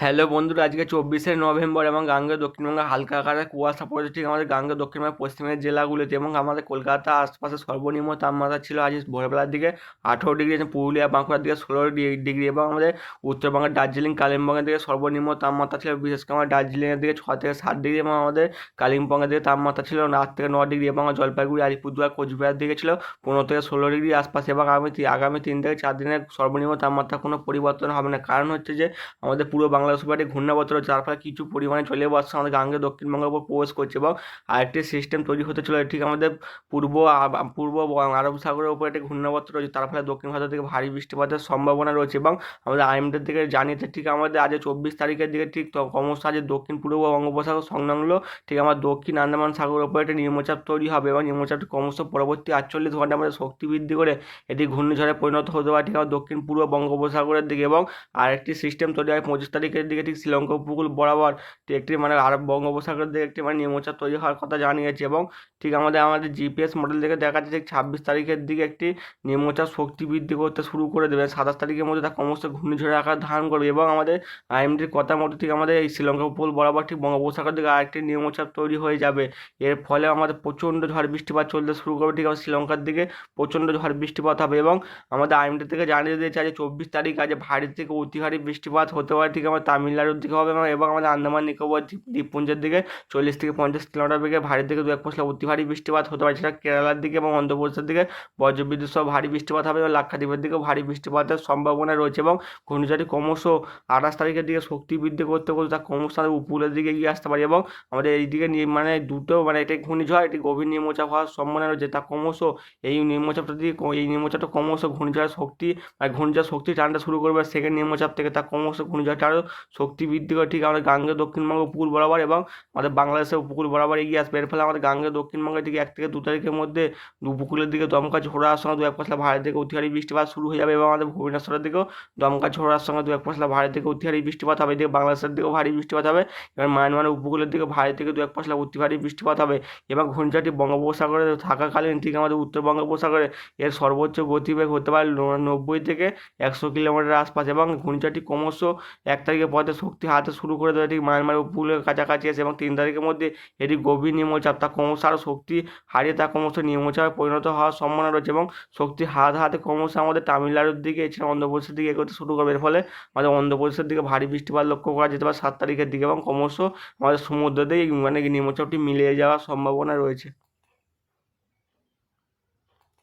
Hello বন্ধুরা, আজকে চব্বিশে নভেম্বর এবং গাঙ্গে দক্ষিণবঙ্গে হালকা আকারে কুয়াশা পড়েছে। ঠিক আমাদের গাঙ্গে দক্ষিণবঙ্গের পশ্চিমের জেলাগুলিতে এবং আমাদের কলকাতা আশপাশে সর্বনিম্ন তাপমাত্রা ছিল আজ ভোরবেলার দিকে আঠেরো ডিগ্রি পুরুলিয়া, বাঁকুড়ার দিকে ষোলো ডিগ্রি এবং আমাদের উত্তরবঙ্গের দার্জিলিং, কালিম্পংয়ের দিকে সর্বনিম্ন তাপমাত্রা ছিল বিশেষ করে আমাদের দার্জিলিংয়ের দিকে ছ থেকে সাত ডিগ্রি এবং আমাদের কালিম্পংয়ের দিকে তাপমাত্রা ছিল আট থেকে ন ডিগ্রি এবং জলপাইগুড়ি, আলিপুরদুয়ার কোচবিহার দিকে ছিল পনেরো থেকে ষোলো ডিগ্রি আশপাশে এবং আগামী আগামী তিন থেকে চার দিনের সর্বনিম্ন তাপমাত্রা কোনো পরিবর্তন হবে না। কারণ হচ্ছে যে আমাদের পুরো বাংলাদেশ উপরে রয়েছে যার ফলে কিছু পরিমাণে চলে আসছে। আমাদের গাঙ্গে দক্ষিণবঙ্গের উপর প্রবেশ করছে এবং আরেকটি সিস্টেম তৈরি হতে চলে ঠিক আমাদের পূর্ব পূর্ব আরব সাগরের উপর একটি ঘূর্ণাবর্ত রয়েছে। তার ফলে দক্ষিণ ভারত থেকে ভারী বৃষ্টিপাতের সম্ভাবনা রয়েছে এবং আমাদের আইএমডির দিকে জানিয়েছে, ঠিক আমাদের আজ চব্বিশ তারিখের দিকে ঠিক ক্রমশ আজ দক্ষিণ, পূর্ব বঙ্গোপসাগর সংলগ্ন ঠিক আমার দক্ষিণ আন্দামান সাগরের উপর একটি নিম্নচাপ তৈরি হবে এবং নিম্নচাপটি ক্রমশ পরবর্তী আটচল্লিশ ঘণ্টার মধ্যে শক্তি বৃদ্ধি করে এটি ঘূর্ণিঝড়ে পরিণত হতে পারে। ঠিক আমার দক্ষিণ, পূর্ব বঙ্গোপসাগরের দিকে এবং আরেকটি সিস্টেম তৈরি হয় পঁচিশ তারিখের দিকে ঠিক শ্রীলঙ্কা উপকূল বরাবর একটি মানে আরব বঙ্গোপসাগরের দিকে একটি মানে নিম্নচাপ তৈরি হওয়ার কথা জানিয়েছে এবং ঠিক আমাদের আমাদের জিপিএস মডেল থেকে দেখা যাচ্ছে ছাব্বিশ তারিখের দিকে একটি নিম্নচাপ শক্তি বৃদ্ধি করতে শুরু করে দেবে। সাতাশ তারিখের মধ্যে তা ক্রমশ ঘূর্ণিঝড়ের আকার ধারণ করবে এবং আমাদের আইএমডির কথা মতো ঠিক আমাদের এই শ্রীলঙ্কা উপকূল বরাবর ঠিক বঙ্গোপসাগর দিকে আরেকটি নিম্নচাপ তৈরি হয়ে যাবে। এর ফলে আমাদের প্রচণ্ড ঝড় বৃষ্টিপাত চলতে শুরু করবে। ঠিক আমাদের শ্রীলঙ্কার দিকে প্রচণ্ড ঝড় বৃষ্টিপাত হবে এবং আমাদের আইএমডি থেকে জানিয়ে দিয়েছে আজ চব্বিশ তারিখ আজ ভারী থেকে অতি ভারী বৃষ্টিপাত হতে পারে। ঠিক আমার তামিলনাড়ুর দিকে হবে এবং- আমাদের আন্দামান, নিকোবর দ্বীপপুঞ্জের দিকে চল্লিশ থেকে পঞ্চাশ কিলোমিটার বেগে ভারী থেকে দু এক পশলা অতি ভারী বৃষ্টিপাত হতে পারে। সেটা কেরালার দিকে এবং অন্ধ্রপ্রদেশের দিকে বজ্রবিদ্যুৎ সহ ভারী বৃষ্টিপাত হবে। এবং লাক্ষাদ্বীপের দিকেও ভারী বৃষ্টিপাতের সম্ভাবনা রয়েছে এবং ঘূর্ণিঝড়টি ক্রমশ আঠাশ তারিখের দিকে শক্তি বৃদ্ধি করতে করতে তা ক্রমশ তাদের উপকূলের দিকে এগিয়ে আসতে পারে এবং আমাদের এই দিকে মানে দুটো মানে এটি ঘূর্ণিঝড় এটি গভীর নিম্নচাপ হওয়ার সম্ভাবনা রয়েছে। তা ক্রমশ এই নিম্নচাপটা দিয়ে এই নিম্নচাপটা ক্রমশ ঘূর্ণিঝড়ের শক্তি আর ঘূর্ণিঝড় শক্তি টানটা শুরু করবে। সেকেন্ড নিম্নচাপ থেকে তা ক্রমশ ঘূর্ণিঝড়টা আরও শক্তি বৃদ্ধি করে। ঠিক আমাদের গাঙ্গে দক্ষিণবঙ্গ উপকূল বরাবর এবং আমাদের বাংলাদেশের উপকূল বরাবর এগিয়ে আসবে। এর ফলে আমাদের গাঙ্গে দক্ষিণবঙ্গের দিকে এক থেকে দু তারিখের মধ্যে উপকূলের দিকে দমকা ঝোড়ার সঙ্গে দু এক পশলা ভারী থেকে অতিহারী বৃষ্টিপাত শুরু হয়ে যাবে এবং আমাদের ভুবনেশ্বরের দিকেও দমকা ঝোড়ার সঙ্গে দু এক পশলা ভারী থেকে অতিহারী বৃষ্টিপাত হবে। এদিকে বাংলাদেশের দিকেও ভারী বৃষ্টিপাত হবে। এবং মায়ানমারের উপকূলের দিকে ভারী থেকে দু এক পশলা অতি ভারী বৃষ্টিপাত হবে। এবং ঘূর্ণিঝড়টি বঙ্গোপসাগরে থাকাকালীন ঠিক আমাদের উত্তর বঙ্গোপসাগরে এর সর্বোচ্চ গতিবেগ হতে পারে নব্বই থেকে একশো কিলোমিটার আশপাশ এবং ঘূর্ণিঝড়টি ক্রমশ এক তারিখের পথে শক্তি হাতে শুরু করে দেবে ঠিক মায়ানমার উপকূলের কাছাকাছি এসে এবং তিন তারিখের মধ্যে এটি গভীর নিম্নচাপ তা ক্রমশ আরও শক্তি হারিয়ে তা ক্রমশ নিম্নচাপে পরিণত হওয়ার সম্ভাবনা রয়েছে এবং শক্তি হাত হাতে ক্রমশ আমাদের তামিলনাড়ুর দিকে, এছাড়া অন্ধ্রপ্রদেশের দিকে এগোতে শুরু করবে। এর ফলে আমাদের অন্ধ্রপ্রদেশের দিকে ভারী বৃষ্টিপাত লক্ষ্য করা যেতে পারে সাত তারিখের দিকে এবং ক্রমশ আমাদের সমুদ্র দিয়ে মানে নিম্নচাপটি মিলিয়ে যাওয়ার সম্ভাবনা রয়েছে।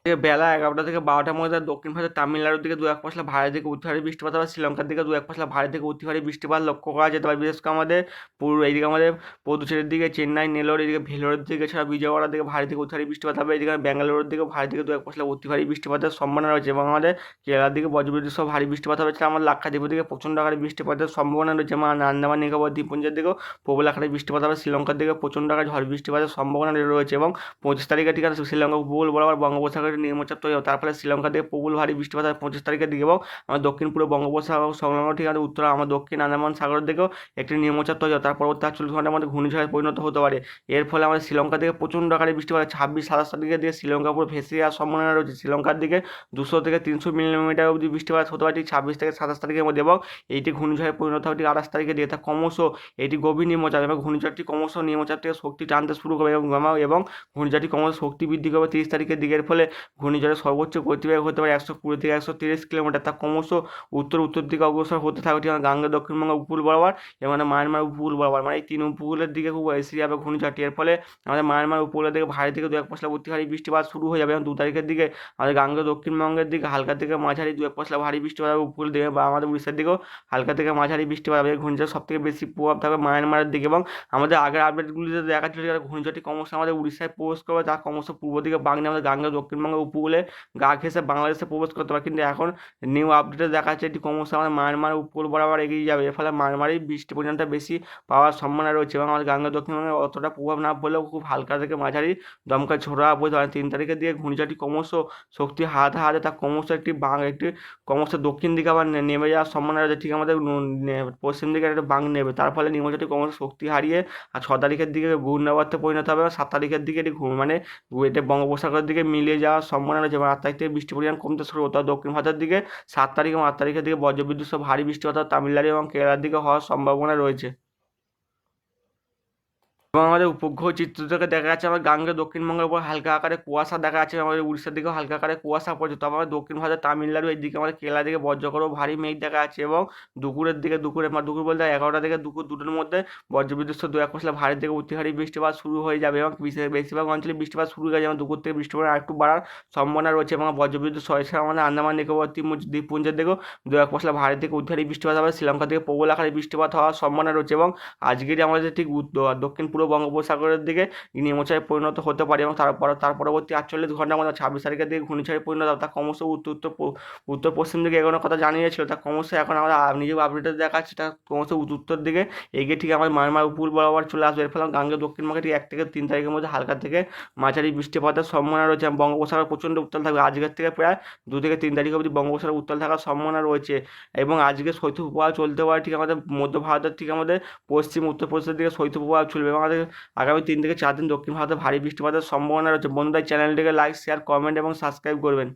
থেকে বেলা এগারোটা থেকে বারোটার মধ্যে দক্ষিণ ভারতের তামিলনাড়ুর দিকে দু এক পশলা ভারী থেকে অতি ভারী বৃষ্টিপাত হবে শ্রীলঙ্কার দিকে দু এক পশলা ভারী থেকে অতি ভারী বৃষ্টিপাত লক্ষ্য করা যেতে পারে। বিশেষ করে আমাদের পূর্ব এইদিকে আমাদের পদুচেরির দিকে, চেন্নাই নেলোর এদিকে, ভেলোরের দিকে ছাড়া বিজয়ওয়াড়ার দিকে ভারী থেকে অতি ভারী বৃষ্টিপাত হবে। এদিকে ব্যাঙ্গালোরের দিকে ভারী থেকে দু এক পশলা অতি ভারী বৃষ্টিপাতের সম্ভাবনা রয়েছে এবং আমাদের কেরালার দিকে বজ্রবিদ্যুৎ সহ ভারী বৃষ্টিপাত হবে। ছাড়া আমাদের লাক্ষাদ্বীপের দিকে প্রচণ্ড আকারে বৃষ্টিপাতের সম্ভাবনা রয়েছে। এবং আন্দামান নিকোবর, দ্বীপপুঞ্জের দিকেও প্রবল আকারে বৃষ্টিপাত হবে। শ্রীলঙ্কার দিকে প্রচণ্ড আকারে ঝড় বৃষ্টিপাতের সম্ভাবনা রয়েছে এবং পঁচিশ তারিখে ঠিক আছে শ্রীলঙ্কা উপকূল বরাবর বঙ্গোপসাগরের নিম্নচাপ তৈরি হবে তার ফলে শ্রীলঙ্কা থেকে প্রবল ভারী বৃষ্টিপাত পঁচিশ তারিখের দিকে এবং আমার দক্ষিণ পূর্ব বঙ্গোপসাগর সংলগ্ন ঠিক আছে উত্তর, আমার দক্ষিণ আন্দামান সাগরের দিকেও একটি নিম্নচাপ তৈরি হবে তার পরবর্তী আটচল্লিশ ঘণ্টার মধ্যে ঘূর্ণিঝড়ে পরিণত হতে পারে। এর ফলে আমাদের শ্রীলঙ্কা থেকে প্রচণ্ড আকারে বৃষ্টিপাত। ছাব্বিশ, সাতাশ তারিখের দিকে শ্রীলঙ্কা পুরো ভেসে যাওয়ার সম্ভাবনা রয়েছে। শ্রীলঙ্কার দিকে দুশো থেকে তিনশো মিলিমিটার অবধি বৃষ্টিপাত হতে পারে। ছাব্বিশ থেকে সাতাশ তারিখের মধ্যে এবং এইটি ঘূর্ণিঝড়ে পরিণত হবে। ঠিক আঠাশ তারিখে দিয়ে তা ক্রমশ এটি গভীর নিম্নচাপ এবং ঘূর্ণিঝড়টি ক্রমশ নিম্নচাপ থেকে শক্তি টানতে শুরু করবে এবং- এবং ঘূর্ণিঝড়টি ক্রমশ শক্তি বৃদ্ধি করবে তিরিশ তারিখের দিকের ফলে ঘূর্ণিঝড়ের সর্বোচ্চ গতিবেগ হতে পারে একশো কুড়ি থেকে একশো তিরিশ কিলোমিটার। তা ক্রমশ উত্তর উত্তর দিকে অগ্রসর হতে থাকবে। ঠিক গাঙ্গা, দক্ষিণবঙ্গ, উপকূল বরাবর এবং মায়ানমার উপকূল বরাবর। মানে এই তিন উপকূলের দিকে খুব এসে যাবে ঘূর্ণিঝড়টি। এর ফলে আমাদের মায়ানমার উপকূলের দিকে ভারী থেকে দু এক পশলা অতি ভারী বৃষ্টিপাত শুরু হয়ে যাবে। এবং দু তারিখের দিকে আমাদের গাঙ্গা, দক্ষিণবঙ্গের দিকে হালকা থেকে মাঝারি দু এক পশলা ভারী বৃষ্টিপাত হবে উপকূল দিকে। বা আমাদের উড়িষ্যার দিকেও হালকা থেকে মাঝারি বৃষ্টিপাত হবে। ঘূর্ণিঝড় সব থেকে বেশি প্রভাব থাকবে মায়ানমারের দিকে। এবং আমাদের আগের আপডেটগুলিতে দেখা ছিল ঘূর্ণিঝড়টি ক্রমশ আমাদের উড়িষ্যায় প্রবেশ করবে। তা ক্রমশ পূর্ব দিকে বাংলা আমাদের গাঙ্গা দক্ষিণবঙ্গের উপকূলে গা ঘেঁষে বাংলাদেশে প্রবেশ করতে পারে। কিন্তু এখন নিউ আপডেটে দেখাচ্ছে এটি ক্রমশ আমাদের মায়ানমার উপকূল বরাবর এগিয়ে যাবে। এর ফলে মায়ানমারেই বৃষ্টি পরিমাণটা বেশি পাওয়ার সম্ভাবনা রয়েছে এবং আমাদের গাঙ্গা দক্ষিণবঙ্গে অতটা প্রভাব না পড়লেও খুব হালকা থেকে মাঝারি দমকা ঝোড়া বইতে পারে তিন তারিখের দিকে ঘূর্ণিঝড়টি ক্রমশ শক্তি হাতে হাতে তা ক্রমশ একটি বাং একটি ক্রমশ দক্ষিণ দিকে আবার নেমে যাওয়ার সম্ভাবনা রয়েছে। ঠিক আমাদের পশ্চিম দিকে একটা বাং নেবে। তার ফলে নিম্নচাপটি ক্রমশ শক্তি হারিয়ে আর ছ তারিখের দিকে ঘূর্ণাবর্তে পরিণত হবে এবং সাত তারিখের দিকে এটি মানে এটা বঙ্গোপসাগরের দিকে মিলিয়ে থাকার সম্ভাবনা রয়েছে এবং আট তারিখ থেকে বৃষ্টির পরিমাণ কমতে শুরু হতো। দক্ষিণ ভারতের দিকে সাত তারিখ এবং আট তারিখের দিকে বজ্রবিদ্যুৎ সহ ভারী বৃষ্টি বৃষ্টিপাত তামিলনাড়ু এবং কেরালার দিকে হওয়ার সম্ভাবনা রয়েছে। এবং আমাদের উপগ্রহ চিত্র থেকে দেখা যাচ্ছে আমার গাঙ্গে দক্ষিণবঙ্গের উপর হালকা আকারে কুয়াশা দেখা যাচ্ছে, আমাদের উড়িষ্যার দিকেও হালকা আকারে কুয়াশা পড়ছে। তবে আমাদের দক্ষিণ ভারতের তামিলনাড়ু এই দিকে আমাদের কেরালা দিকে বজ্রকর ও ভারী মেঘ দেখা যাচ্ছে এবং দুপুরের দিকে দুপুরে মানে দুপুর বলতে এগারোটা থেকে দুপুর দুটোর মধ্যে বজ্রবিদ্যুৎ দু এক পশলা ভারী থেকে অতি ভারী বৃষ্টিপাত শুরু হয়ে যাবে এবং বেশিরভাগ অঞ্চলে বৃষ্টিপাত শুরু হয়ে যাবে। দুপুর থেকে বৃষ্টিপাত আর একটু বাড়ার সম্ভাবনা রয়েছে এবং বজ্রবিদ্যুৎ এছাড়া আমাদের আন্দামান নিকোবর্তী মুজ- দ্বীপপুঞ্জের দিকেও দু এক পশলা ভারী থেকে অতি ভারী বৃষ্টিপাত হবে। শ্রীলঙ্কা থেকে প্রবল আকারে বৃষ্টিপাত হওয়ার সম্ভাবনা রয়েছে এবং আজকেরই আমাদের ঠিক দক্ষিণ পূর্ব বঙ্গোপসাগরের দিকে নিম্নচাপে পরিণত হতে পারে এবং তারপর তার পরবর্তী আটচল্লিশ ঘণ্টার মধ্যে ছাব্বিশ তারিখের দিকে ঘূর্ণিঝড়ে পরিণত তা ক্রমশ উত্তর উত্তর উত্তর পশ্চিম দিকে এগোনোর কথা জানিয়েছিল। তা ক্রমশ এখন আমরা নিজেও আপডেটে দেখাচ্ছি। তা ক্রমশ উত- উত্তর দিকে এগিয়ে ঠিক আমার মায়ানমার উপকূল বরাবর চলে আসবে। এর ফলে গাঙ্গে দক্ষিণবঙ্গে ঠিক এক থেকে তিন তারিখের মধ্যে হালকা থেকে মাঝারি বৃষ্টিপাতের সম্ভাবনা রয়েছে বঙ্গোপসাগর প্রচণ্ড উত্তাল থাকবে। আজকের থেকে প্রায় দু থেকে তিন তারিখ অবধি বঙ্গোপসাগর উত্তাল থাকার সম্ভাবনা রয়েছে এবং আজকে শৈত্যপ্রবাহ চলতে পারে ঠিক আমাদের মধ্য ভারতের ঠিক আমাদের পশ্চিম, উত্তর উত্তরপ্রদেশের দিকে শৈত্যপ্রবাহ চলবে এবং আমাদের আগামী তিন থেকে চার দিন দক্ষিণ ভারতে ভারী বৃষ্টিপাতের সম্ভাবনা রয়েছে। বন্ধুরা চ্যানেলটিকে লাইক শেয়ার কমেন্ট এবং সাবস্ক্রাইব করবেন।